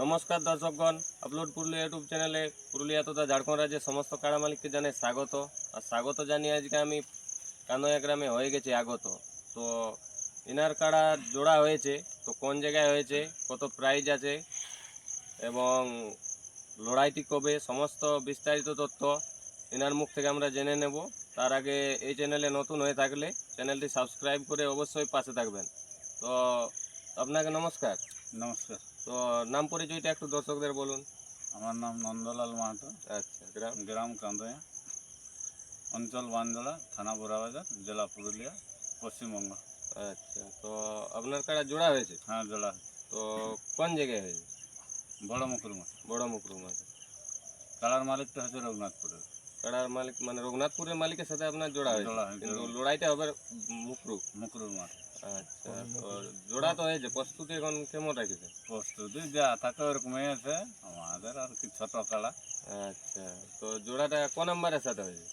নমস্কার দর্শকগণ upload Purulia YouTube চ্যানেলে পুরুলিয়া তথা ঝাড়খণ্ড রাজ্যের সমস্ত কাড়া মালিককে জানাই স্বাগত আর স্বাগত জানিয়ে আজকে আমি কানোয়া গ্রামে হয়ে গেছি আগত তো ইনার কাড়া জোড়া হয়েছে তো কোন জায়গায় হয়েছে কত প্রাইজ আছে এবং লড়াইটি কবে সমস্ত বিস্তারিত তথ্য এনার মুখ থেকে আমরা জেনে নেব। তার আগে এই চ্যানেলে নতুন হয়ে থাকলে চ্যানেলটি সাবস্ক্রাইব করে অবশ্যই পাশে থাকবেন। তো আপনাকে নমস্কার। নমস্কার। তো নাম পরিচয়টা একটু দর্শকদের বলুন। আমার নাম নন্দলাল মাহাতো। আচ্ছা গ্রাম। গ্রাম কান্দয়া অঞ্চল বানজোড়া থানা বোরাবাজার জেলা পুরুলিয়া পশ্চিমবঙ্গ। আচ্ছা তো আপনার কাড়া জোড়া হয়েছে? হ্যাঁ জোড়া। তো কোন জায়গায় হয়েছে? বড় মুকুরমা বড় মুকরুম আছে কালার মালিকটা হচ্ছে রঘুনাথপুরের। কাড়ার মালিক মানে রঘুনাথপুরের মালিকের সাথে আপনার জোড়া হয়েছে। কিন্তু লড়াইটা হবে মুকরু মুকুরুর মাঠ আচ্ছা তো জোড়া তো হয়েছে। প্রস্তুতি এখন কেমন রাখেছে? প্রস্তুতি যা থাকে ওরকমই আছে। আমাদের আর কি ছোট কালা আচ্ছা তো জোড়াটা ক নাম্বারের সাথে হয়েছে?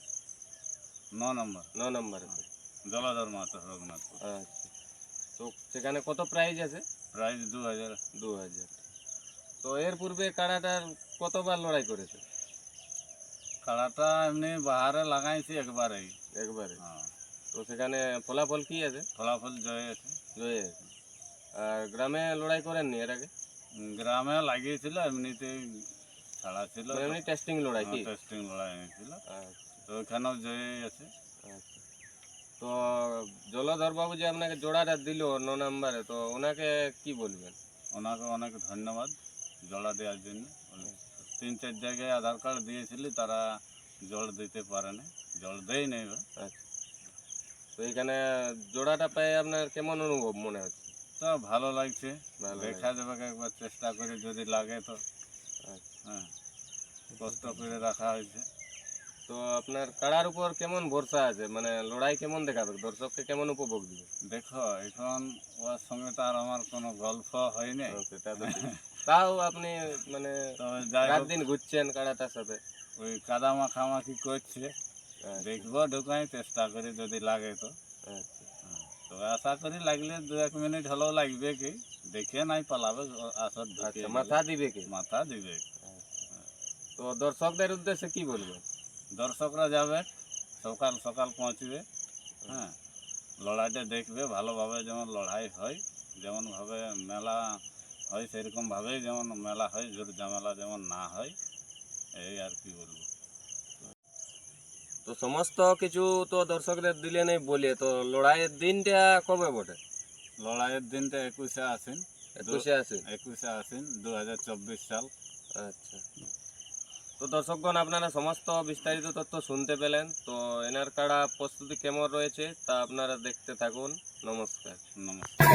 ন নম্বর। ন নাম্বারের সাথে। জলাধর মাহাতো রঘুনাথপুর। আচ্ছা তো সেখানে কত প্রাইজ আছে? প্রাইস দু হাজার দু হাজার তো এর পূর্বে কাড়াটার কতবার লড়াই করেছে? কাড়াটা এমনি বাহারে লাগাইছি একবারেই একবারে? হ্যাঁ। তো সেখানে ফলাফল কি আছে? ফলাফল জয় আছে। জয়ে আছে। আর গ্রামে লড়াই করেননি এর আগে? গ্রামে লাগিয়েছিল এমনিতেই ছাড়া ছিল মানে এমনি টেস্টিং লড়াই কি? টেস্টিং লড়াই হয়েছিল। আচ্ছা। তো ওইখানেও জয় আছে। আচ্ছা। তো জলধর বাবু যে আপনাকে জোড়াটা দিল ন নাম্বারে তো ওনাকে কি বলবেন? ওনাকে অনেক ধন্যবাদ। জলা দেওয়ার জন্য। তিন চার জায়গায় আধার কার্ড দিয়েছিলি তারা জল দিতে পারে না। জল দেয় নেই। আচ্ছা। তো এখানে জোড়াটা পেয়ে আপনার কেমন অনুভব মনে হচ্ছে? তো ভালো লাগছে। দেখা যাবে একবার চেষ্টা করে যদি লাগে তো। আচ্ছা। হ্যাঁ কষ্ট করে রাখা হয়েছে। তো আপনার কাড়ার উপর কেমন ভরসা আছে? মানে লড়াই কেমন দেখাবে? দর্শককে কেমন উপভোগ দিবে? দেখো এখন ওর সঙ্গে তো আর আমার কোনো গল্প হয়নি সেটা তো ঠিক। তাও আপনি মানে রাত দিন ঘুরছেন কাড়াটার সাথে? ওই কাদা মাখামাখি করছে। আচ্ছা, দেখব ঢুকাই চেষ্টা করে যদি লাগে তো। আচ্ছা। তো আশা করি লাগলে দু এক মিনিট হলেও লাগবে কি? দেখে নাই পালাবে আসর আচ্ছা। মাথা দিবে কি? মাথা দিবে। তো দর্শকদের উদ্দেশ্যে কি বলবেন? দর্শকরা যাবে সকাল সকাল পৌঁছবে। হ্যাঁ লড়াইটা দেখবে ভালোভাবে যেমন লড়াই হয় যেমনভাবে মেলা হয় সেরকমভাবেই যেমন মেলা হয় জোর ঝামেলা যেমন না হয় এই আর কি বলব। তো সমস্ত কিছু তো দর্শকদের দিলে নেই বলে তো লড়াইয়ের দিনটা কবে বটে? লড়াইয়ের দিনটা একুশে আসেন একুশে আসেন একুশে আসেন দু হাজার চব্বিশ সাল। আচ্ছা। তো দর্শকগণ, আপনারা সমস্ত বিস্তারিত তথ্য শুনতে পেলেন। তো এনার কাড়া প্রস্তুতি কেমন রয়েছে তা আপনারা দেখতে থাকুন। নমস্কার। নমস্কার।